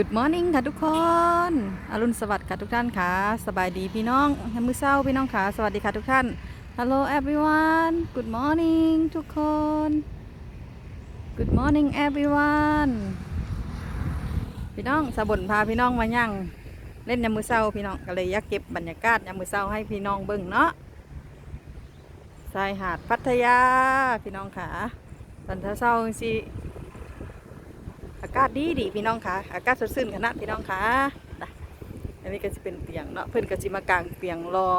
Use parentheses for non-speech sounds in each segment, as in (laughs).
Good morning ค่ะทุกคน อรุณสวัสดิ์ค่ะทุกท่านค่ะ สบายดีพี่น้องมือเช้าพี่น้องค่ะ สวัสดีค่ะทุกท่าน Hello everyone Good morning ทุกคน Good morning everyone พี่น้องสะบนพาพี่น้องมายั่งเล่นยามมือเช้าพี่น้องก็เลยอยากเก็บบรรยากาศยามมือเช้าให้พี่น้องเบิ่งเนาะชายหาดพัทยาพี่น้องค่ะตอนเช้าสิ อากาศดีดีพี่น้องค่ะอากาศสดชื่นขนาดพี่น้องค่ะนะอันนี้ก็จะเป็นเตียงเนาะเพื่อนก็จะมากางเตียงรอ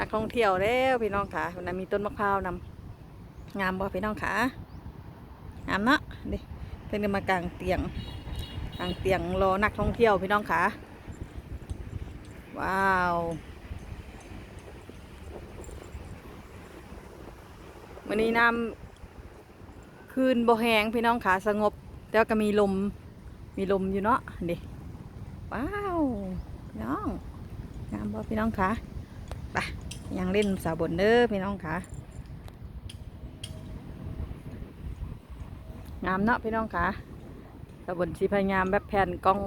นักท่องเที่ยวแล้วพี่น้องค่ะวันนั้นมีต้นมะพร้าวนำงามบ่พี่น้องค่ะงามเนาะดิเพื่อนก็มากางเตียงกางเตียงรอนักท่องเที่ยวพี่น้องค่ะว้าววันนี้น้ำคืนบ่แหงพี่น้องค่ะสงบ แต่ว่าก็มีลม มีลมอยู่เนาะดิว้าวพี่น้องงามบ่พี่น้องคะไปยังเล่นสาวบนเด้อพี่น้องคะงามเนาะพี่น้องคะสาวบนสีพยายามแบบแผ่นกล้อง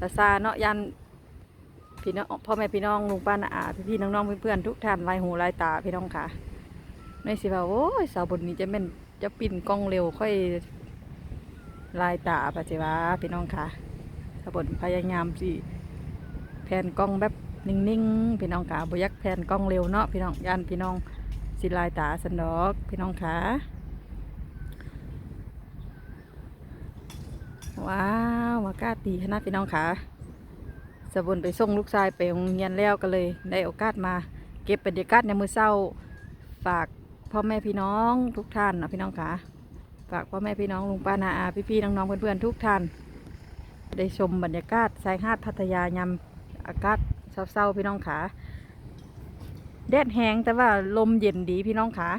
ซาซาเนาะยันพี่น้องพ่อแม่พี่น้องลุงป้าน้าอาพี่พี่ๆน้องๆเพื่อนๆทุกท่านลายหูลายตาพี่น้องค่ะไม่สิว่าโอ้ยสาวบนนี้จะเป็นจะปิ่นกล้องเร็วค่อย ลายตาปัจจิวาพี่น้องค่ะขบวนพยายามสิแผ่นกล้องแบบนิ่งๆพี่น้องค่ะบอยักแผ่นกล้องเร็วเนาะพี่น้องยันพี่น้องสิลายตาสันดอกพี่น้องค่ะว้าวอากาศดีขนาดพี่น้องค่ะสะบนไปส่งลูกชายไปโรงเรียนแล้วก็เลย ได้โอกาสมา เก็บบรรยากาศในมือเศร้าฝากพ่อแม่พี่น้องทุกท่านนะพี่น้องค่ะ ฝากพ่อแม่พี่น้องลุงป้านาอาพี่พี่ๆน้องๆเพื่อนๆทุกท่าน ได้ชมบรรยากาศชายหาดพัทยายามอากาศเศร้าๆพี่น้องขาแดดแห้งแต่ว่าลมเย็นดีพี่น้องขา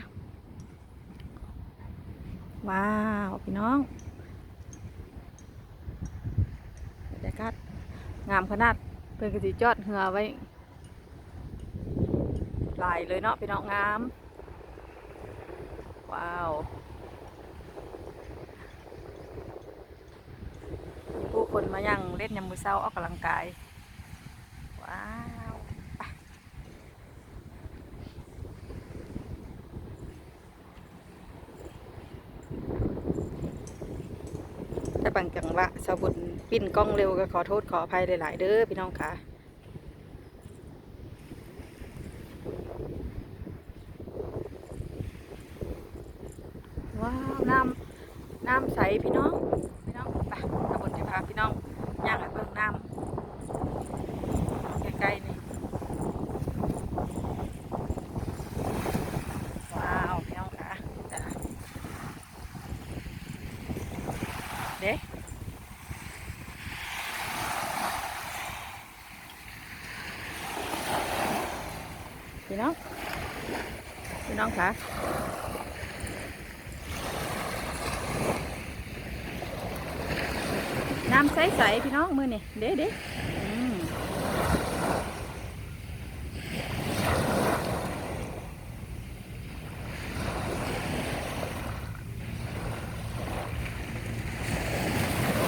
ว้าวพี่น้องบรรยากาศงามขนาดเพื่อนกสิจอดเหือไว้หลายเลยเนาะพี่น้องงาม ว้าว มีผู้ คนมายังเล่นยามมือเศร้าออกกำลังกาย ว้าวไปถ้าบางจังหวะสาวบุญปิ้นกล้องเร็วก็ขอโทษขออภัยหลาย ๆ เด้อพี่น้องค่ะว้าว น้ำ น้ำใสพี่น้องไปตะบนจะพาพี่น้องย่างให้เบิ่งน้ำใกล้ๆนี่ว้าวพี่น้องค่ะจ้ะเด็ พี่น้อง พี่น้องค่ะน้ำใสๆพี่น้องมือนี่เด้เด้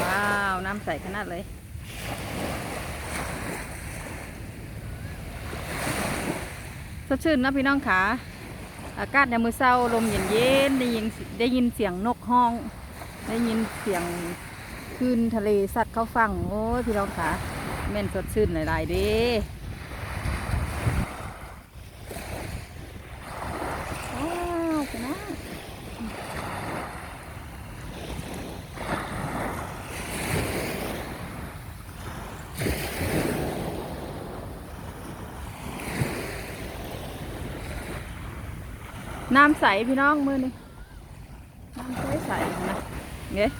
ว้าว น้ำใสขนาดเลย สดชื่นนะพี่น้องขาอากาศในมือเศร้าลมเย็นเย็นได้ยินได้ยินเสียงนกห้อง ได้ยินเสียงคลื่นทะเลสัตว์เข้าฟังโอ้ยพี่น้องขาแม่นสดชื่นหลายๆเด้ว้าวพี่น้อง น้ำใสพี่น้องมือนี่น้ำใสใสนะเงี้ย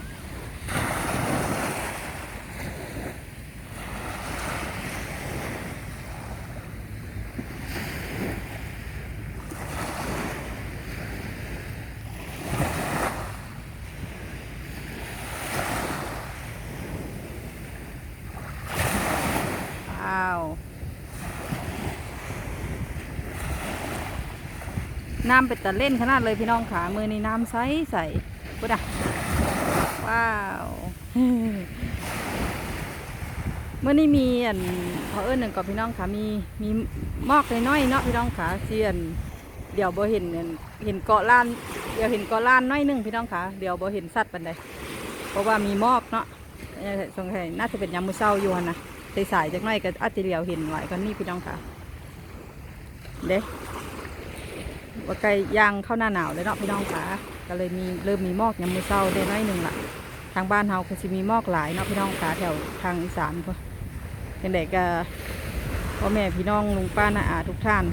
ว้าว น้ำเป็นตะเล่นขนาดเลยพี่น้องขามือนี่น้ำใสใสปุ๊ดอะว้าวเมื่อนี้มีอันขอเอิ้นหนึ่งกับพี่น้องค่ะมีมีหมอกน้อยเนาะพี่น้องค่ะเสียนเดี๋ยวบ่เห็นเห็นเกาะล้าน เดี๋ยวเห็นเกาะล้านน้อยหนึงพี่น้องค่ะเดี๋ยวบ่เห็นสัตว์ปันใดเพราะว่ามีหมอกเนาะสงสัยน่าจะเป็นยามมือเช้าอยู่หั่นนะสายๆจักน่อยก็อาจจะเดี๋ยวเห็นไหวก็นี่พี่น้องค่ะเด้ ว่าใกล้ย่างเข้าหน้าหนาวเลยเนาะพี่น้องค่ะก็เลยมีเริ่มมีหมอกยามมือเช้าได้น้อยหนึ่งละทางบ้านเฮาก็สิมีหมอกหลายเนาะพี่น้องค่ะแถวทางอีสานพุ่นเป็นเด็กก็พ่อแม่พี่น้องลุงป้าน้าอาทุกท่าน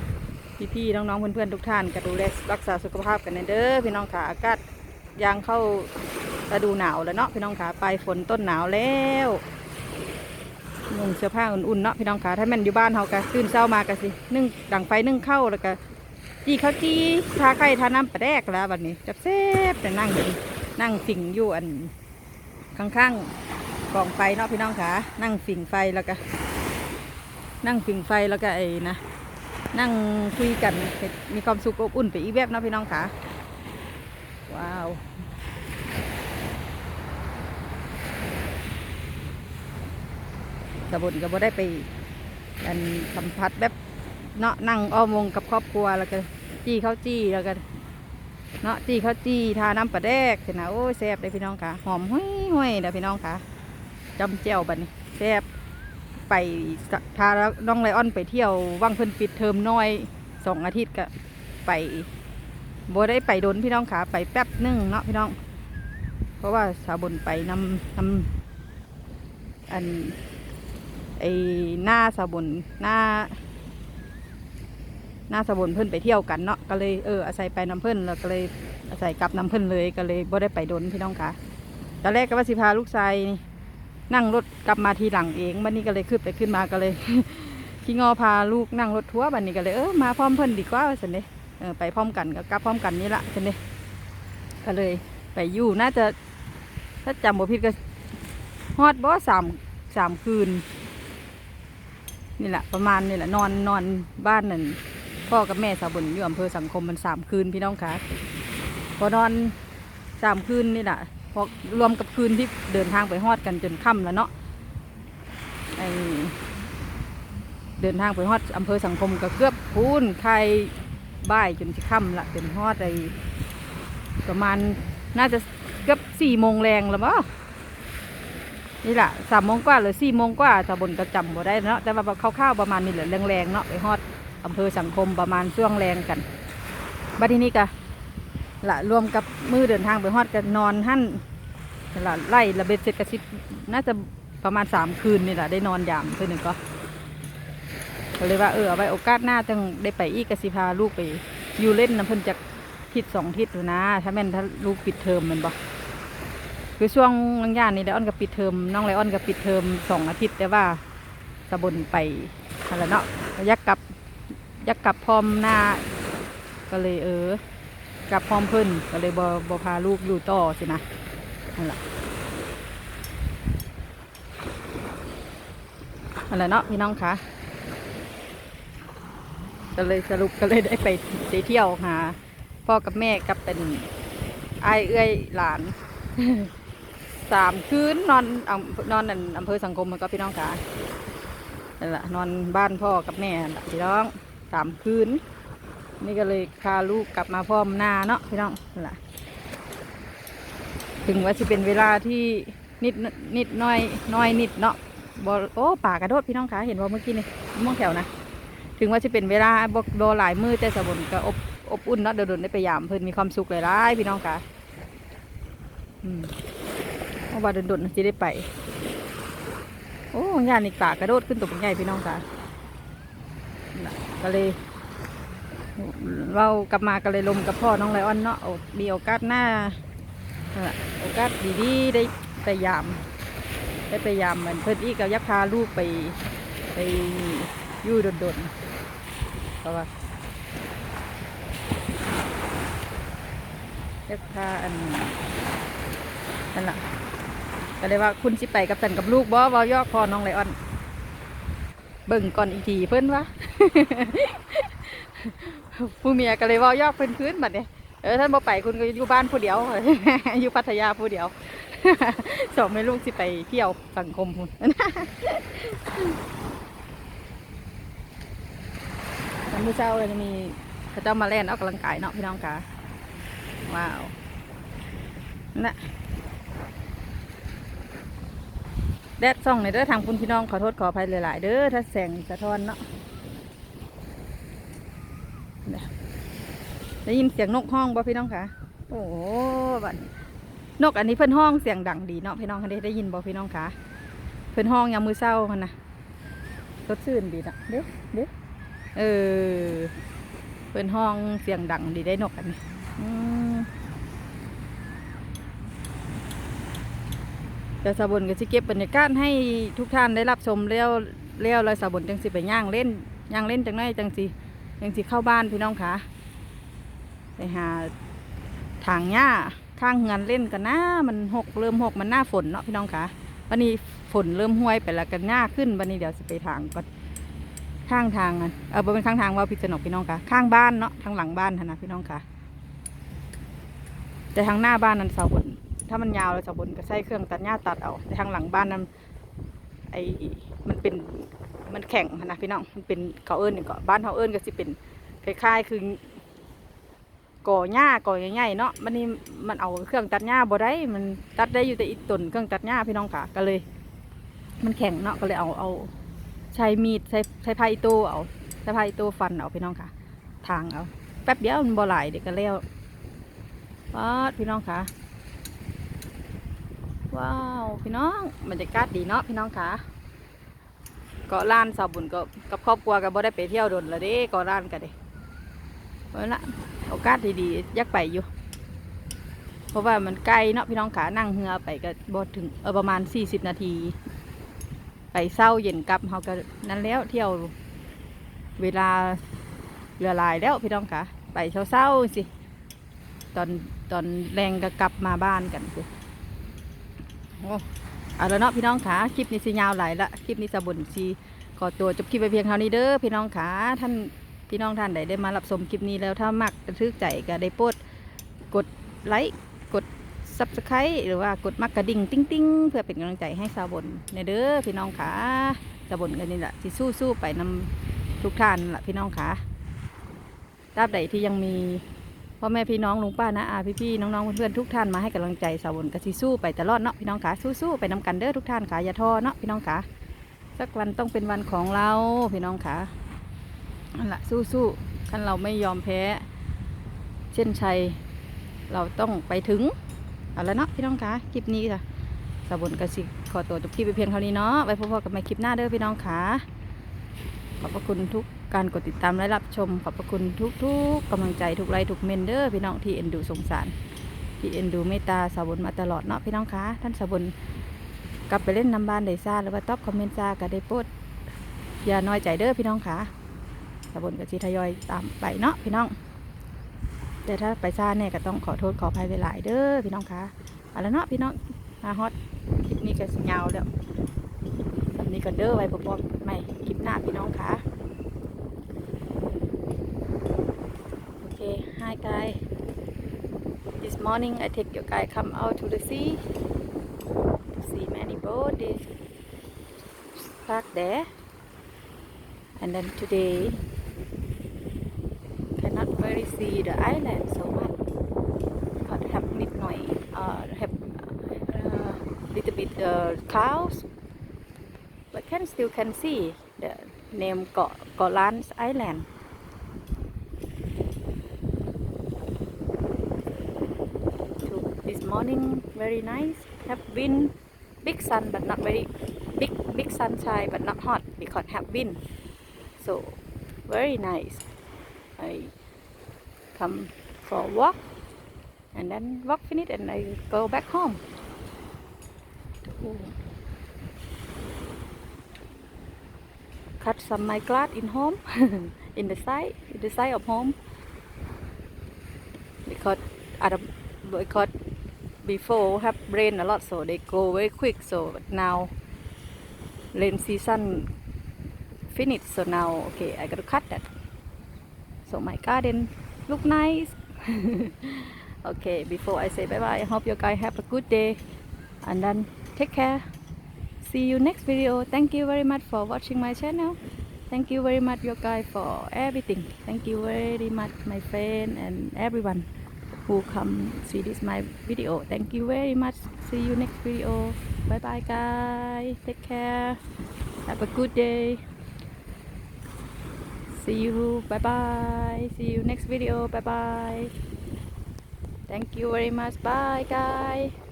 พี่พี่ๆน้องๆเพื่อนๆทุกท่านก็ดูแลรักษาสุขภาพกันเด้อพี่น้องขาอากาศยางเข้าฤดูหนาวแล้วเนาะพี่น้องขาปลายฝนต้นหนาวแล้วนุ่งเสื้อผ้าอุ่นๆเนาะพี่น้องขาถ้าแม่นอยู่บ้านเฮาก็ตื่นเช้ามาก็สินึ่งดังไฟนึ่งข้าวแล้วก็ จีเขาจีทาไข่ทาน้ำปลาแดกแล้วบัดนี้จับเซฟแต่นั่งนั่งฝิ่งอยู่อันข้างๆกองไฟเนาะพี่น้องขานั่งฝิ่งไฟแล้วก็ นั่งฝิ่งไฟแล้วก็ไอ้นะนั่งคุยกันมีความสุขอบอุ่นไปอีกแบบเนาะพี่น้องขาว้าวสะบุญก็บ่ได้ไปอันสัมผัสแบบเนาะนั่งอ้อมวงกับครอบครัวแล้วก็ จี้ข้าวจี้แล้วก็เนาะจี้ข้าวจี้ทาน้ำปลาแดกเสนะโอ้ยแซ่บเลยพี่น้องค่ะหอมห้อยห้อยเด้อพี่น้องค่ะจำเจียวบันแซ่บไปสะพาน้องไลออนไปเที่ยวว่างเพิ่นปิดเทอมน้อยสองอาทิตย์ก็ไปโบได้ไปโดนพี่น้องขาไปแป๊บนึงเนาะพี่น้อง เพราะว่าสาบนไปนำนำอันไอหน้าสาบนหน้า หน้าสาวบนเพิ่นไปเที่ยวกันเนาะก็เลยเอออาศัยไปน้ำเพิ่นแล้วก็เลยอาศัยกลับน้ำเพิ่นเลยก็เลยบ่ได้ไปโดนพี่น้องขาตอนแรกก็ว่าสิพาลูกชายนี่นั่งรถกลับมาทีหลังเองวันนี้ก็เลยขึ้นไปขึ้นมาก็เลยขี้งอพาลูกนั่งรถทัวร์บันนี้ก็เลยเออมาพร้อมเพิ่นดีกว่าสันเดเออไปพร้อมกันก็กลับพร้อมกันนี่ละสันเดก็เลยไปอยู่น่าจะถ้าจำบ่ผิดก็ฮอดบ่สามสามคืนนี่แหละประมาณนี่แหละนอนนอนบ้านนั่น พ่อกับแม่สาวบุญอยู่อำเภอสังคมมันสามคืนพี่น้องคะพอนอนสามคืนนี่แหละพอรวมกับคืนที่เดินทางไปฮอดกันจนค่ำแล้วเนาะไอเดินทางไปฮอดอำเภอสังคมก็เกือบพูนใครบ่ายจนจะค่ำละจนฮอดไอประมาณน่าจะเกือบสี่โมงแรงแล้วมั้นี่แหละสามโมงกว่าหรือสี่โมงกว่าตะบนก็จำบ่ได้เนาะแต่ว่าคร่าวๆประมาณนี้แหละแรงๆเนาะไปฮอด อำเภอสังคมประมาณช่วงแรงกันบัดทีนี้ก็ละรวมกับมือเดินทางไปฮอดกันนอนหั่นละไล่ระเบ็ดเสร็จกระซิบน่าจะประมาณสามคืนนี่แหละได้นอนยามคืนหนึ่งก็ก็เลยว่าเออเอาไว้โอกาสหน้าจังได้ไปอีกกระสิพาลูกไป อยู่เล่นนะเพิ่นจะทิศสองทิศนะ ถ้าแม่นถ้าลูกปิดเทอมมันบ่คือช่วงลังยานนี่ไลออนกับปิดเทอมน้องไลออนกับปิดเทอมสองอาทิตย์แต่ว่าตะบนไปอะไรเนาะยักกลับ อยักกลับพร้อมหน้า ก็เลยเออ กลับพร้อมเพิ่นก็เลยบอบพาลูกอยู่ต่อสินะนั่นแหละนั่นแหละเนาะพี่น้องคะก็เลยสรุปก็เลยได้ไปเที่ยวหาพ่อกับแม่กับเป็นไอเอื้อยหลานสามคืนนอนนอนนั่นอำเภอสังคมมันก็พี่น้องคะนั่นแหละนอนบ้านพ่อกับแม่พี่น้อง สามคืน นี่ก็เลยพาลูกกลับมาพร้อมหน้าเนาะพี่น้องนั่นล่ะถึงว่าจะเป็นเวลาที่นิดนิดน้อยน้อยนิดเนาะบโอ้ป่ากระโดดพี่น้องคะเห็นว่าเมื่อกี้นี่มองแถวนะ ถึงว่าจะเป็นเวลาบโดหลายมือแต่สบนก็อบอบอุ่นเนาะเดินๆได้ไปยามเพิ่นมีความสุขหลายๆพี่น้องคะอืมเพราะว่าเดินๆจะได้ไป โอ้ยานนี่ป่ากระโดดขึ้นตัวเป็นใหญ่พี่น้องคะ ก็เลยเรากลับมากันเลยลมกับพ่อน้องไลออนเนาะมีโอกาสหน้าโอกาสดีๆได้ไปยาม ได้ไปยามเหมือนเพื่อนอีกก็ยักพาลูกไปไปยู่ดนๆเพราะว่ายักพาอันนั่นแหละก็เลยว่าคุณสิไปกับสันกับลูกบ่บ่ยอกพ่อน้องไลออน เบิ่งก่อนอีกทีเพิ่นวะผู้เมียก็เลยว่ายอกเพิ่นคืนบัดเนี่ยเออท่านบ่ไปคุณก็อยู่บ้านผู้เดียว อยู่พัทยาผู้เดียวสองแม่ลูกสิไปเที่ยวสังคมพุ่นวันมื้อเช้าเลยจะมีเขาเจ้ามาเล่นออกกำลังกายเนาะพี่น้องคะว้าวนะ แดดส่องในเด้อทางคุณพี่น้องขอโทษขออภัยหลาย ๆ เด้อถ้าแสงสะท้อนเนาะได้ยินเสียงนกห้องบ่พี่น้องคะโอ้โหบัดนี้นกอันนี้เพิ่นห้องเสียงดังดีเนาะพี่น้องคะได้ได้ยินบ่พี่น้องคะเพิ่นห้องยามมือเช้าคันนะสดชื่นดีนะเด้เด้เออเป็นห้องเสียงดังดีได้นกอันนี้อืม แต่สาบนก็สิเก็บบรรยากาศให้ทุกท่านได้รับชมแล้วแล้วเลยสาบนจังสิไปย่างเล่นย่างเล่นจังไงจังสิจังสิเข้าบ้านพี่น้องคะไปหาทางหญ้าข้างเฮือนเล่นกันนะมันหกเริ่มหกมันหน้าฝนเนาะพี่น้องคะวันนี้ฝนเริ่มห้วยไปแล้วกันหญ้าขึ้นวันนี้เดี๋ยวสิไปทางก่อนข้างทางอะเออบ่เป็นข้างทางว่าพิจนกพี่น้องค่ะ ข้างบ้านเนาะทางหลังบ้านนนะพี่น้องค่ะ แต่ทางหน้าบ้านนั้นเสาบน ถ้ามันยาวเลยเสาบนก็ใช้เครื่องตัดหญ้าตัดเอาแต่ทางหลังบ้านนั้นไอ้มันเป็นมันแข็งนะพี่น้องมันเป็นเขาเอิญนี่ก็บ้านเขาเอิญก็สิเป็นคล้ายๆคือก่อหญ้าก่อใหญ่ๆเนาะมันนี่มันเอาเครื่องตัดหญ้าบ่ได้ มันตัดได้อยู่แต่อีกต้นเครื่องตัดหญ้าพี่น้องค่ะก็เลย มันแข็งเนาะก็เลยเอาเอาใช้มีดใช้ใช้ไผ่โตเอาใช้ไผ่โตฟันเอาพี่น้องค่ะ ทางเอาแป๊บเดียวมันบ่หลายเด็กก็แล้วว้าดพี่น้องค่ะ ว้าวพี่น้องบรรยากาศดีเนาะพี่น้องค่ะเกาะล้านสาวบุญก็กับครอบครัวก็บ่ได้ไปเที่ยวโดนละเด้เกาะล้านกันเด้เพราะละโอกาสดีๆยักไปอยู่ เพราะว่ามันไกลเนาะพี่น้องขานั่งเรือไปก็บ่ถึงเออประมาณ 40 นาที ไปเศร้าเย็นกลับเขาก็นั่นแล้วเที่ยวเวลาเรือลายแล้วพี่น้องคะไปเช้าเศร้าๆสิตอนตอนแรงก็กลับมาบ้านกันสิ อ้เอาล้วเนาะพี่น้องคะคลิปนี้สิยาวหลายละคลิปนี้สะบุนสีขอตัวจบคลิปไปเพียงเท่านี้เด้อพี่น้องคะท่านพี่น้องท่านใดได้มารับชมคลิปนี้แล้วถ้ามักระทึกใจก็ได้โปรดกดไลค์กด subscribe หรือว่ากดมักกระดิ่งติ้งติ้งๆเพื่อเป็นกำลังใจให้สาวบนในเด้อพี่น้องขาสาวบนกันนี่แหละที่สู้สู้ๆไปนำทุกท่านละพี่น้องขาตราบใดที่ยังมี พ่อแม่พี่น้องลุงป้านะอาพี่พี่น้องๆเพื่อนๆทุกท่านมาให้กำลังใจสาวบนก็สิสู้ไปตลอดเนาะพี่น้องขาสู้ๆไปนำกันเด้อทุกท่านขาอย่าท้อเนาะพี่น้องขาสักวันต้องเป็นวันของเราพี่น้องขานั่นละสู้ๆคันเราไม่ยอมแพ้ เช่นชัย เราต้องไปถึงเอาละเนาะพี่น้องคะคลิปนี้ค่ะสาวบนกสิขอตัวจบคลิปไปเพียงเท่านี้เนาะไว้พบกันใหม่คลิปหน้าเด้อพี่น้องคะข อบพระคุณทุกการกดติดตามและรับชม ขอบพระคุณทุกทุกๆกำลังใจทุกไลค์ทุกเมนเด้อพี่น้องที่เอ็นดูสงสาร ที่เอ็นดูเมตตาสาวบนมาตลอดเนาะพี่น้องคะท่านสาวบนกลับไปเล่นน้ำบ้านไดซ่าหรือว่าตอบคอมเมนต์ซ่าก็ได้โปรดอย่าน้อยใจเด้อพี่น้องคะสาวบนกับจีทยอยตามไปเนาะพี่น้อง แต่ถ้าไปซ่าเนี่ยก็ต้องขอโทษขออภัยไปหลายเด้อพี่น้องคะเอาละเนาะพี่น้องมาฮอตคลิปนี้ก็สิยาวแล้วำนี้ก็เด้อไว้พบกันใหม่คลิปหน้าพี่น้องคะโอเค hi guys this morning I take your guy come out to the sea to see many boat they park there and then today cannot very see the island so much but have นิดหน่อย uh, have uh, little bit uh, clouds but can still can see the name Golan's Island this morning very nice have wind big sun but not very big big sunshine but not hot because have wind so very nice I come for a walk and then walk finish and I go back home. Ooh. Cut some my grass in home (laughs) in the side in the side of home. Because a, because before have rain a lot so they go very quick. So now rain season finished so now okay I gotta cut that. So my garden look nice. (laughs) Okay before i say bye bye i hope you guys have a good day. And then take care see you next video. Thank you very much for watching my channel. Thank you very much your guys for everything. Thank you very much my friend and everyone who come see this my video. Thank you very much. See you next video. Bye bye guys. Take care. Have a good day. See you. Bye bye see you next video. Bye bye thank you very much. Bye guys